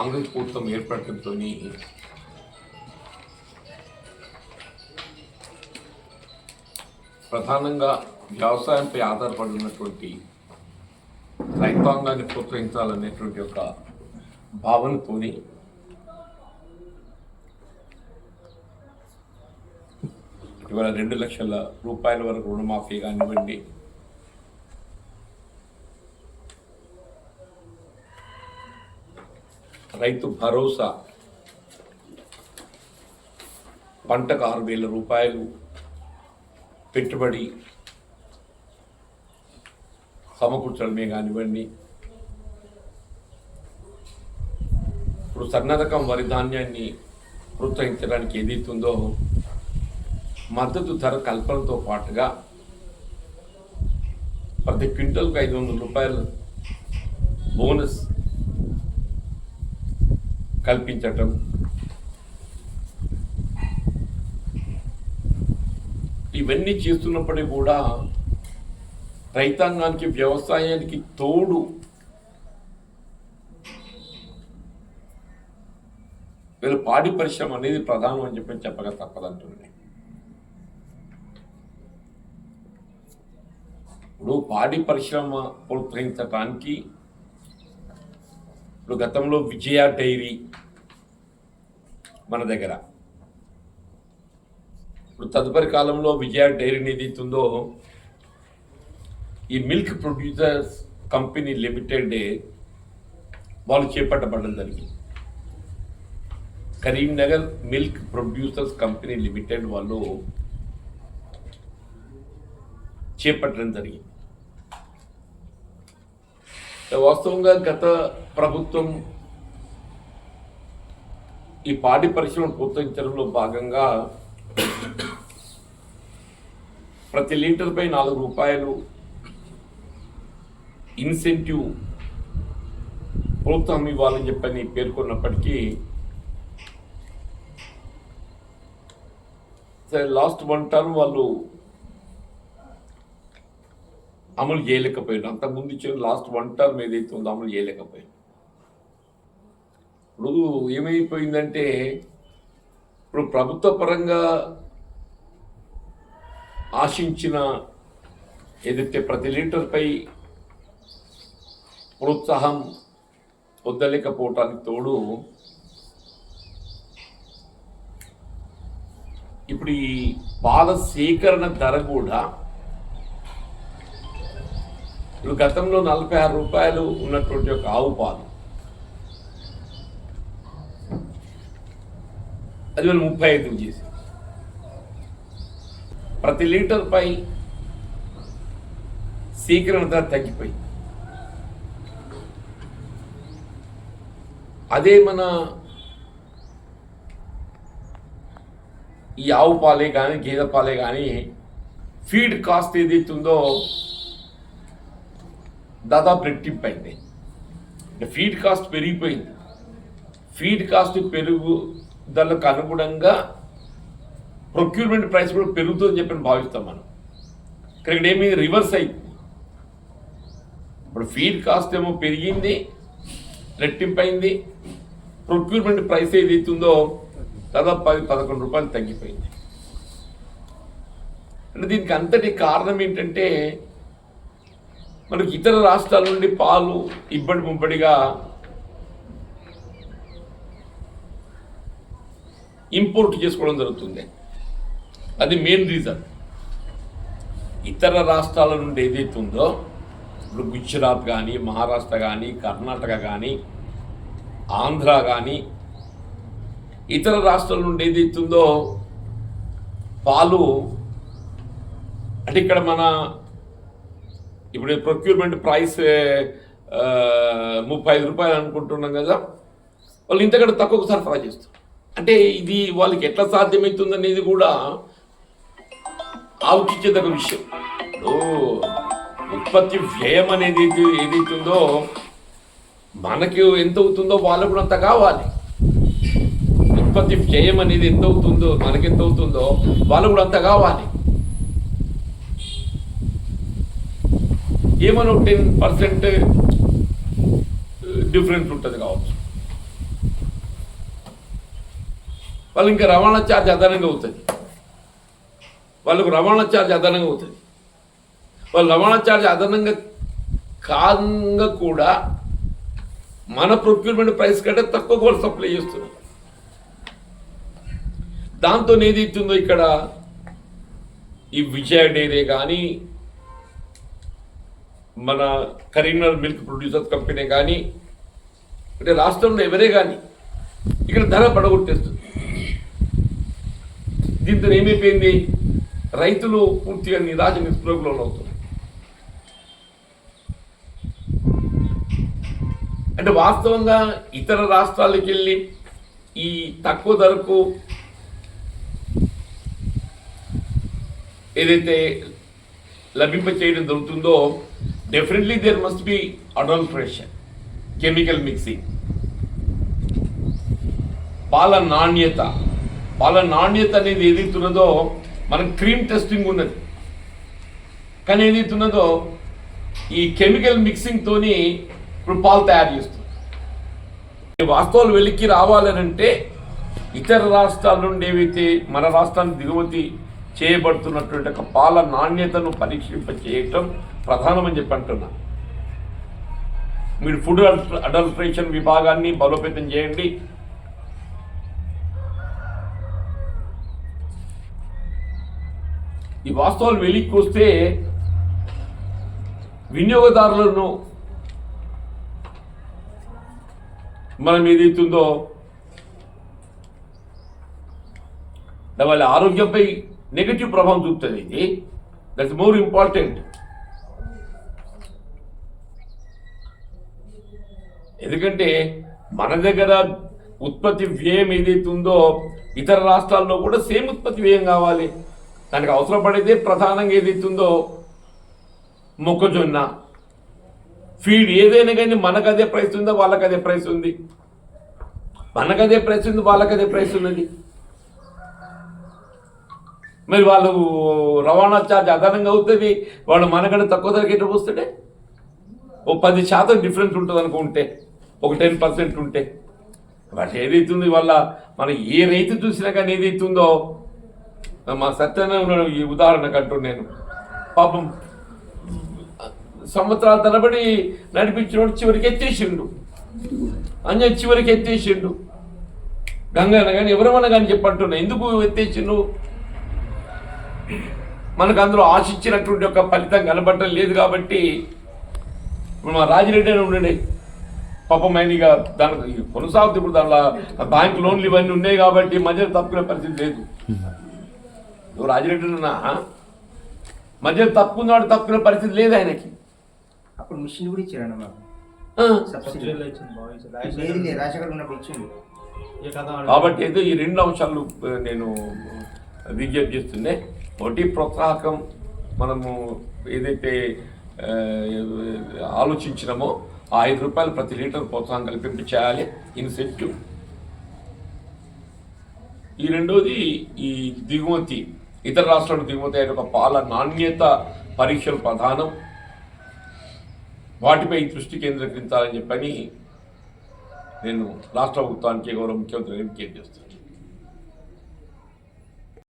కాంగ్రెస్ ప్రభుత్వం ఏర్పడటంతో ప్రధానంగా వ్యవసాయంపై ఆధారపడి ఉన్నటువంటి రైతాంగాన్ని ప్రోత్సహించాలనేటువంటి ఒక భావనతోని ఇవాళ రెండు లక్షల రూపాయల వరకు రుణమాఫీ కానివ్వండి రైతు భరోసా. పంటకు ఆరు వేల రూపాయలు పెట్టుబడి సమకూర్చడమే కానివ్వండి. ఇప్పుడు సన్న రకం వరి ధాన్యాన్ని ప్రోత్సహించడానికి ఏదైతుందో మద్దతు ధర కల్పనతో పాటుగా ప్రతి క్వింటల్కు ఐదు వందల రూపాయలు బోనస్ కల్పించటం. ఇవన్నీ చేస్తున్నప్పటికీ కూడా రైతాంగానికి వ్యవసాయానికి తోడు వీళ్ళ పాడి పరిశ్రమ అనేది ప్రధానం అని చెప్పి చెప్పక తప్పదంటుంది ఇప్పుడు పాడి పరిశ్రమ ప్రోత్సహించటానికి ఇప్పుడు గతంలో విజయ డైరీ మన దగ్గర. ఇప్పుడు తదుపరి కాలంలో విజయ డైరీని ఏదైతుందో ఈ మిల్క్ ప్రొడ్యూసర్స్ కంపెనీ లిమిటెడ్ వాళ్ళు చేపట్టబడడం జరిగింది. Karimnagar milk producers company limited వాళ్ళు చేపట్టడం జరిగింది. వాస్తవంగా గత ప్రభుత్వం ఈ పాడి పరిశ్రమను ప్రోత్సహించడంలో భాగంగా ప్రతి లీటర్పై నాలుగు రూపాయలు ఇన్సెంటివ్ ప్రోత్సాహం ఇవ్వాలని చెప్పని పేర్కొన్నప్పటికీ సరే లాస్ట్ వన్ టర్మ్ వాళ్ళు అమలు చేయలేకపోయారు అంతకుముందు ఇచ్చిన లాస్ట్ వన్ టర్మ్ ఏదైతే ఉందో అమలు చేయలేకపోయాడు ఇప్పుడు ఏమైపోయిందంటే ఇప్పుడు ప్రభుత్వ పరంగా ఆశించిన ఏదైతే ప్రతి లీటర్పై ప్రోత్సాహం పొందలేకపోవటానికి తోడు ఇప్పుడు ఈ పాల సేకరణ ధర కూడా ఇప్పుడు గతంలో నలభై ఆరు రూపాయలు ఉన్నటువంటి ఒక ఆవు పాలు. అది వాళ్ళు ముప్పై ఐదు చేసి ప్రతి లీటర్ పై సేకరణ ధర తగ్గిపోయింది. అదే మన ఈ ఆవు పాలే కానీ గేదె పాలే కానీ ఫీడ్ కాస్ట్ ఏదైతుందో దాదాపు రెట్టింపు అయింది. ఫీడ్ కాస్ట్ పెరిగిపోయింది. ఫీడ్ కాస్ట్ పెరుగుదలకు అనుగుణంగా ప్రొక్యూర్మెంట్ ప్రైస్ కూడా పెరుగుతుందని చెప్పి భావిస్తాం మనం. ఇక్కడ ఇక్కడ ఏమి రివర్స్ అయింది ఇప్పుడు ఫీడ్ కాస్ట్ ఏమో పెరిగింది రెట్టింపు అయింది. ప్రొక్యూర్మెంట్ ప్రైస్ ఏదైతుందో దాదాపు పది పదకొండు రూపాయలు తగ్గిపోయింది. అంటే దీనికి అంతటి కారణం ఏంటంటే మనకి ఇతర రాష్ట్రాల నుండి పాలు ఇబ్బడి ముబ్బడిగా ఇంపోర్ట్ చేసుకోవడం జరుగుతుంది. అది మెయిన్ రీజన్. ఇతర రాష్ట్రాల నుండి ఏదైతే ఉందో ఇప్పుడు గుజరాత్ కానీ మహారాష్ట్ర కానీ కర్ణాటక కానీ ఆంధ్ర కానీ ఇతర రాష్ట్రాల నుండి ఏదైతే ఉందో పాలు అంటే ఇక్కడ మన ఇప్పుడు ప్రొక్యూర్మెంట్ ప్రైస్ ముప్పై ఐదు రూపాయలు అనుకుంటున్నాం కదా వాళ్ళు ఇంతకంటే తక్కువ సరఫరా చేస్తారు. అంటే ఇది వాళ్ళకి ఎట్లా సాధ్యమవుతుంది అనేది కూడా ఆలోచించేదగ్గ విషయం. ఉత్పత్తి వ్యయం అనేది ఏదైతుందో ఏదైతే ఉందో మనకి ఎంత అవుతుందో వాళ్ళకు కూడా అంత కావాలి. ఉత్పత్తి వ్యయం అనేది ఎంత అవుతుందో మనకి ఎంత అవుతుందో వాళ్ళకు కూడా అంత కావాలి. ఏమనో టెన్ పర్సెంట్ డిఫరెన్స్ ఉంటుంది కావచ్చు. వాళ్ళు ఇంకా రవాణా ఛార్జ్ అదనంగా అవుతుంది వాళ్ళకు రవాణా ఛార్జ్ అదనంగా అవుతుంది వాళ్ళు రవాణా ఛార్జ్ అదనంగా కాంగా కూడా మన ప్రొక్యూర్మెంట్ ప్రైస్ కంటే తక్కువ కూడా సప్లై చేస్తున్నారు. దాంతో ఏదైతుందో ఇక్కడ ఈ విజయ డైరీ కానీ మన కరీంనగర్ మిల్క్ ప్రొడ్యూసర్స్ కంపెనీ కానీ అంటే రాష్ట్రంలో ఎవరే కానీ ఇక్కడ ధర పడగొట్టేస్తుంది. దీంతో ఏమైపోయింది? రైతులు పూర్తిగా నిరాశ నిస్పృహలో అవుతున్నారు. అంటే వాస్తవంగా ఇతర రాష్ట్రాలకు వెళ్ళి ఈ తక్కువ ధరకు ఏదైతే లభింప చేయడం జరుగుతుందో definitely there must be adulteration chemical mixing పాల నాణ్యత పాల నాణ్యత అనేది ఏదైతున్నదో మన క్రీమ్ టెస్టింగ్ ఉన్నది. కానీ ఏదైతున్నదో ఈ కెమికల్ మిక్సింగ్తోని ఇప్పుడు పాలు తయారు చేస్తుంది. వాస్తవాలు వెలికి రావాలనంటే ఇతర రాష్ట్రాల నుండి ఏవైతే మన రాష్ట్రానికి దిగుమతి చేయబడుతున్నటువంటి ఒక పాల నాణ్యతను పరీక్షింప చేయటం ప్రధానమని చెప్పి అంటున్నా. మీరు ఫుడ్ అడల్ట్రేషన్ విభాగాన్ని బలోపేతం చేయండి. ఈ వాస్తవాలు వెలికి వస్తే వినియోగదారులను మనం ఏదైతుందో వాళ్ళ ఆరోగ్యంపై నెగిటివ్ ప్రభావం చూపుతుంది ఇది. దట్స్ మోర్ ఇంపార్టెంట్ ఎందుకంటే మన దగ్గర ఉత్పత్తి వ్యయం ఏదైతే ఉందో ఇతర రాష్ట్రాల్లో కూడా సేమ్ ఉత్పత్తి వ్యయం కావాలి. దానికి అవసరం పడేదే ప్రధానంగా ఏదైతే ఉందో మొక్కజొన్న. ఫీడ్ ఏదైనా కానీ మనకు అదే ప్రైస్ ఉందో? వాళ్ళకి అదే ప్రైస్ ఉంది. మనకు అదే ప్రైస్ ఉంది వాళ్ళకి అదే ప్రైస్ ఉన్నది. మరి వాళ్ళు రవాణా ఛార్జ్ అదనంగా అవుతుంది. వాళ్ళు మనకంటే తక్కువ ధరకి ఎట్లా పోస్తుంటే ఓ పది శాతం డిఫరెన్స్ ఉంటుంది అనుకుంటే ఒక టెన్ పర్సెంట్ ఉంటే. వాటి ఏదైతుంది వల్ల మనం ఏ రైతు చూసినా కానీ ఏదైతుందో మా సత్యనారాయణ ఈ ఉదాహరణకు అంటూ నేను. పాపం సంవత్సరాల తరబడి నడిపించినోడు చివరికి ఎత్తేసిండు. అంజ చివరికి ఎత్తేసిండు. గంగన్న కానీ ఎవరమన్నా కానీ చెప్పంటున్నా ఎందుకు ఎత్తేసిండు? మనకు అందులో ఆశించినటువంటి ఒక ఫలితం కనబడటం లేదు కాబట్టి ఇప్పుడు మా రాజిరెడ్డి అని ఉండండి. పాపం ఆయన ఇక దానికి కొనసాగుతుంది ఇప్పుడు దానిలో బ్యాంక్ లోన్లు ఇవన్నీ ఉన్నాయి కాబట్టి మధ్యలో తప్పుకునే పరిస్థితి లేదు. నువ్వు రాజిరెడ్డి ఉన్నా మధ్యలో తప్పుకున్నాడు తప్పుకునే పరిస్థితి లేదు ఆయనకి. అప్పుడు మిషన్ కూడా ఇచ్చిండు. కాబట్టి అయితే ఈ రెండు అంశాలు నేను విజ్ఞప్తి చేస్తుండే వడ్డీ ప్రోత్సాహకం మనము ఏదైతే ఆలోచించినమో ఆలోచించినామో ఆ ఐదు రూపాయలు ప్రతి లీటర్ ప్రోత్సాహం కల్పింపు చేయాలి. ఇన్సెంటివ్ ఈ రెండోది ఈ దిగుమతి. ఇతర రాష్ట్రాలకు దిగుమతి అయిన ఒక పాల నాణ్యత పరీక్షలు ప్రధానం. వాటిపై దృష్టి కేంద్రీకరించాలని చెప్పని నేను రాష్ట్ర ప్రభుత్వానికి గౌరవ ముఖ్యమంత్రి విజ్ఞప్తి చేస్తున్నాను.